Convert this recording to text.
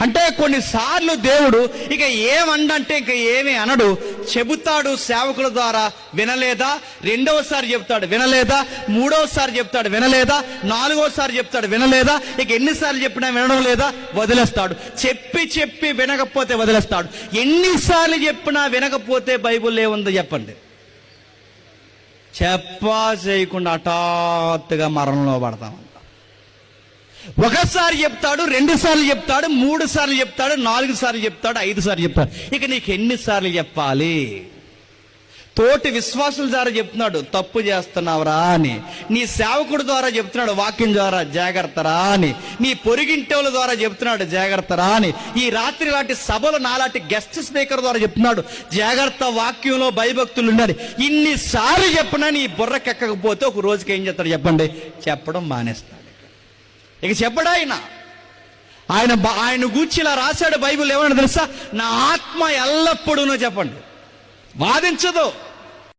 అంటే కొన్నిసార్లు దేవుడు ఇక ఏమండంటే ఇక ఏమి అనడు. చెబుతాడు సేవకుల ద్వారా వినలేదా? రెండవసారి చెప్తాడు వినలేదా? మూడవసారి చెప్తాడు వినలేదా? నాలుగోసారి చెప్తాడు వినలేదా? ఇక ఎన్నిసార్లు చెప్పినా వినడం లేదా? వదిలేస్తాడు. చెప్పి చెప్పి వినకపోతే వదిలేస్తాడు. ఎన్నిసార్లు చెప్పినా వినకపోతే బైబుల్ ఏముందో చెప్పండి. చెప్పా చేయకుండా హఠాత్తుగా మరణంలో పడతామంట. ఒకసారి చెప్తాడు రెండు సార్లు చెప్తాడు మూడు సార్లు చెప్తాడు నాలుగు సార్లు చెప్తాడు ఐదు సార్లు చెప్తాడు. ఇక నీకు ఎన్నిసార్లు చెప్పాలి? తోటి విశ్వాసుల ద్వారా చెప్తున్నాడు తప్పు చేస్తున్నావురా అని. నీ సేవకుడు ద్వారా చెప్తున్నాడు వాక్యం ద్వారా జాగ్రత్తరా అని. నీ పొరిగింటోళ్ళ ద్వారా చెప్తున్నాడు జాగ్రత్తరా అని. ఈ రాత్రి లాంటి సభలు నాలాంటి గెస్ట్ స్పీకర్ ద్వారా చెప్తున్నాడు జాగ్రత్త వాక్యంలో భయభక్తులు ఉండాలి. ఇన్నిసార్లు చెప్పినా నీ బుర్రకెక్కకపోతే ఒక రోజుకి ఏం చేస్తాడు చెప్పండి? చెప్పడం మానేస్తాడు. ఇక చెప్పడా ఆయన? ఆయన ఆయన గూర్చి ఇలా రాశాడు బైబిల్ ఏమన్నా తెలుసా? నా ఆత్మ ఎల్లప్పుడూనో చెప్పండి. వాదించదు.